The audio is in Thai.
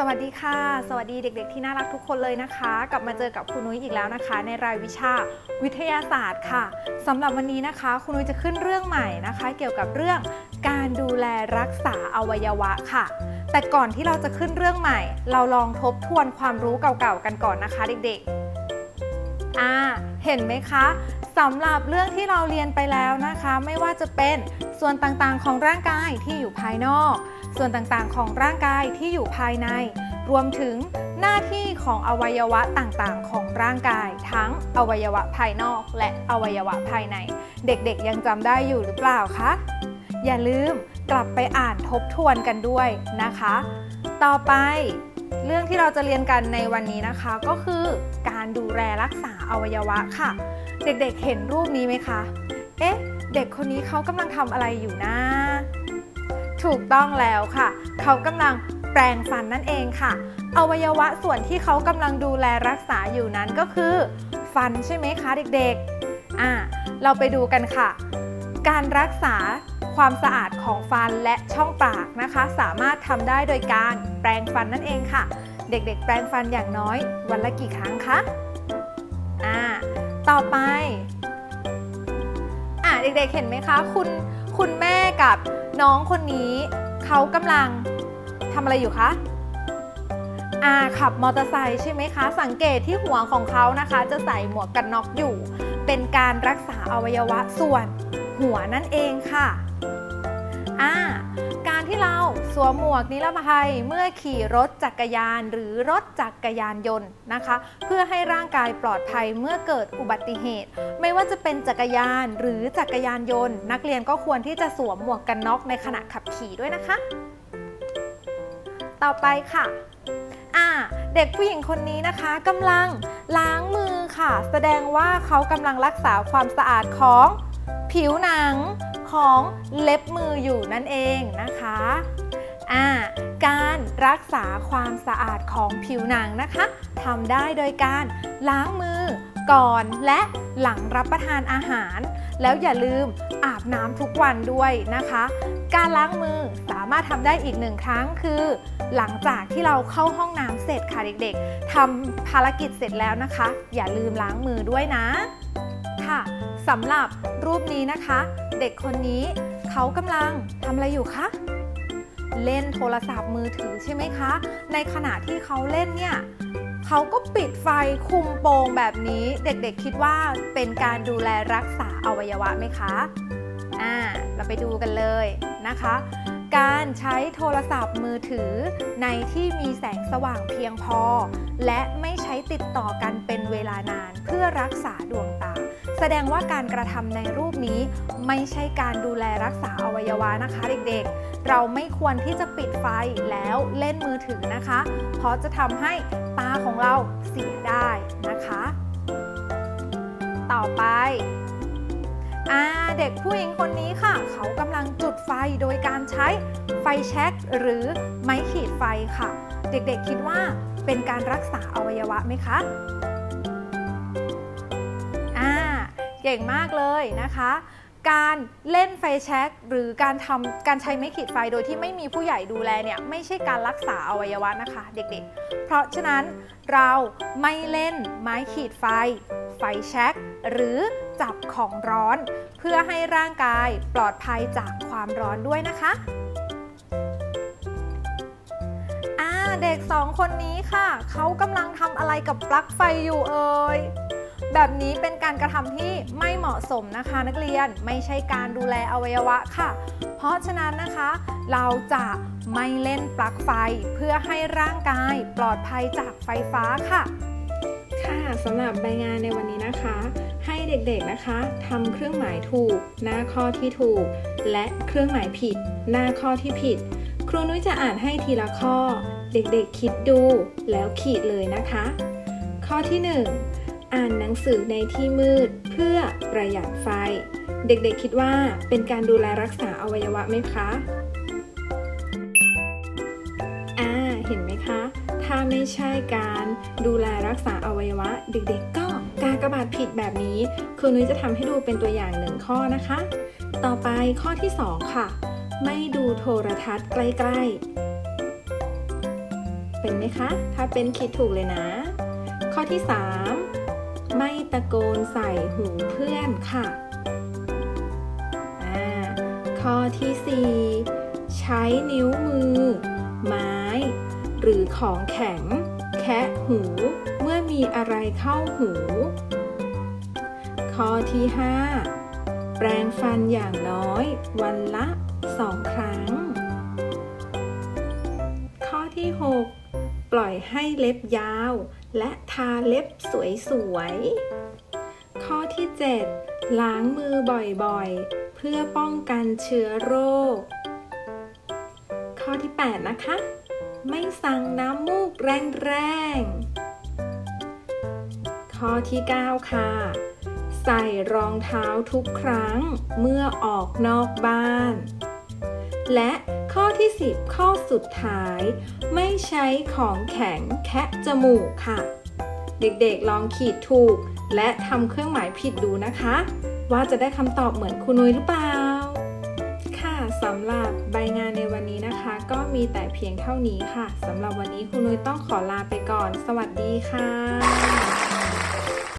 สวัสดีค่ะ สวัสดีเด็ก ๆ ที่น่ารักทุกคนเลยนะคะ กลับมาเจอกับคุณนุ้ยอีกแล้วนะคะ ในรายวิชาวิทยาศาสตร์ค่ะสำหรับวันนี้นะคะคุณนุ้ยจะขึ้นเรื่องใหม่นะคะ เกี่ยวกับเรื่องการดูแลรักษาอวัยวะค่ะ แต่ก่อนที่เราจะขึ้นเรื่องใหม่ เราลองทบทวนความรู้เก่าๆกันก่อนนะคะ เด็กๆ อ่าเห็นไหมคะสำหรับเรื่องที่เราเรียนไปแล้วนะคะ ไม่ว่าจะเป็นส่วนต่างๆของร่างกายที่อยู่ภายนอก ส่วนต่างๆของร่างกายที่อยู่ภายใน รวมถึงหน้าที่ของอวัยวะต่างๆ ของร่างกาย ทั้งอวัยวะภายนอก และอวัยวะภายใน เด็กๆยังจำได้อยู่หรือเปล่าคะอย่าลืมกลับไปอ่านทบทวนกันด้วยนะคะ ต่อไป เรื่องที่เราจะเรียนกันในวันนี้นะคะ ก็คือการดูแลรักษาอวัยวะค่ะ เด็กๆเห็นรูปนี้ไหมคะ เอ๊ะ เด็กคนนี้เขากำลังทำอะไรอยู่นะ ถูกต้องแล้วค่ะ เขากำลังแปรงฟันนั่นเองค่ะ อวัยวะส่วนที่เขากำลังดูแลรักษาอยู่นั้นก็คือ ฟันใช่ไหมคะเด็กๆ อ่า เราไปดูกันค่ะ การรักษา ความสะอาดของฟันและช่องปากนะคะ สามารถทำได้โดยการแปรงฟันนั่นเองค่ะ เด็กๆ แปรงฟันอย่างน้อย วันละกี่ครั้งคะอ่าต่อไปอ่าเด็กๆ เห็นไหมคะ คุณคุณแม่กับน้องคนนี้ เขากำลังทำอะไรอยู่คะอ่าขับมอเตอร์ไซค์ใช่ไหมคะ สังเกตที่หัวของเขานะคะ จะใส่หมวกกันน็อกอยู่ เป็นการรักษาอวัยวะส่วนหัวนั่นเองค่ะ อ่าการที่เราสวมหมวกนิรภัยเมื่อขี่รถจักรยานหรือรถจักรยานยนต์นะคะ เพื่อให้ร่างกายปลอดภัยเมื่อเกิดอุบัติเหตุ ไม่ว่าจะเป็นจักรยานหรือจักรยานยนต์ นักเรียนก็ควรที่จะสวมหมวกกันน็อกในขณะขับขี่ด้วยนะคะ ต่อไปค่ะอ่าเด็กผู้หญิงคนนี้นะคะกำลังล้างมือค่ะ แสดงว่าเขากำลังรักษาความสะอาดของผิวหนัง ของเล็บมืออยู่นั่นเองนะคะอ่าการรักษาความสะอาดของผิวหนังนะคะทำได้โดยการล้างมือก่อนและหลังรับประทานอาหาร แล้วอย่าลืมอาบน้ำทุกวันด้วยนะคะ การล้างมือสามารถทำได้อีกหนึ่งครั้งคือ หลังจากที่เราเข้าห้องน้ำเสร็จค่ะเด็กๆทำภารกิจเสร็จแล้วนะคะ อย่าลืมล้างมือด้วยนะค่ะสำหรับรูปนี้นะคะ เด็กคนนี้เขากำลังทำอะไรอยู่คะ เล่นโทรศัพท์มือถือใช่ไหมคะ ในขณะที่เขาเล่นเนี่ยเขาก็ปิดไฟคุมโปงแบบนี้ เด็กๆคิดว่าเป็นการดูแลรักษาอวัยวะไหมคะ อ่า เราไปดูกันเลยนะคะ การใช้โทรศัพท์มือถือในที่มีแสงสว่างเพียงพอ และไม่ใช้ติดต่อกันเป็นเวลานานเพื่อรักษาดวงตา แสดงว่าการกระทำในรูปนี้ไม่ใช่การดูแลรักษาอวัยวะนะคะเด็กๆ เราไม่ควรที่จะปิดไฟแล้วเล่นมือถือนะคะ เพราะจะทำให้ตาของเราเสียได้นะคะ ต่อไปอ่าเด็กผู้หญิงคนนี้ค่ะ เขากำลังจุดไฟโดยการใช้ไฟแช็กหรือไม้ขีดไฟค่ะ เด็กๆคิดว่าเป็นการรักษาอวัยวะไหมคะ เก่งมากเลยนะคะ การเล่นไฟแช็กหรือการทำการใช้ไม้ขีดไฟโดยที่ไม่มีผู้ใหญ่ดูแลเนี่ยไม่ใช่การรักษาอวัยวะนะคะ เด็กๆ เพราะฉะนั้นเราไม่เล่นไม้ขีดไฟ ไฟแช็กหรือจับของร้อน เพื่อให้ร่างกายปลอดภัยจากความร้อนด้วยนะคะอ่าเด็กสองคนนี้ค่ะ เขากำลังทำอะไรกับปลั๊กไฟอยู่เอ่ย แบบนี้เป็นการกระทำที่ไม่เหมาะสมนะคะนักเรียนไม่ใช่การดูแลอวัยวะค่ะ เพราะฉะนั้นนะคะ เราจะไม่เล่นปลั๊กไฟเพื่อให้ร่างกายปลอดภัยจากไฟฟ้าค่ะ ค่ะสำหรับใบงานในวันนี้นะคะ ให้เด็กๆนะคะทำเครื่องหมายถูก หน้าข้อที่ถูก และเครื่องหมายผิด หน้าข้อที่ผิด ครูนุ้ยจะอ่านให้ทีละข้อ เด็กๆคิดดูแล้วขีดเลยนะคะ ข้อที่ 1 อ่านหนังสือในที่มืด เพื่อประหยัดไฟ เด็กๆคิดว่าเป็นการดูแลรักษาอวัยวะไหมคะอ่าเห็นไหมคะ ถ้าไม่ใช่การดูแลรักษาอวัยวะ เด็กๆก็กากบาดผิดแบบนี้ครูนุ้ยจะทำให้ดูเป็นตัวอย่างหนึ่งข้อนะคะ ต่อไปข้อที่ 2 ค่ะ ไม่ดูโทรทัศน์ใกล้ ๆ เป็นไหมคะ ถ้าเป็นคิดถูกเลยนะ ข้อที่ 3 ไม่ตะโกนใส่หูเพื่อนค่ะ ข้อที่ 4 ใช้นิ้วมือ ไม้ หรือของแข็ง แคะหูเมื่อมีอะไรเข้าหู ข้อที่ 5 แปรงฟันอย่างน้อย วันละสองครั้ง ข้อที่ 6 ปล่อยให้เล็บยาว และทาเล็บสวยๆ ข้อที่ 7 ล้างมือบ่อยๆ เพื่อป้องกันเชื้อโรค ข้อที่ 8 นะคะ ไม่สั่งน้ำมูกแรงๆ ข้อที่ 9 ค่ะ ใส่รองเท้าทุกครั้งเมื่อออกนอกบ้าน และข้อที่ 10 ข้อสุดท้าย ไม่ใช้ของแข็งแคะจมูกค่ะ เด็กๆลองขีดถูก และทำเครื่องหมายผิดดูนะคะ ว่าจะได้คำตอบเหมือนคุณนุ้ยหรือเปล่า ค่ะสำหรับใบงานในวันนี้นะคะ ก็มีแต่เพียงเท่านี้ค่ะสำหรับวันนี้คุณนุ้ยต้องขอลาไปก่อน สวัสดีค่ะ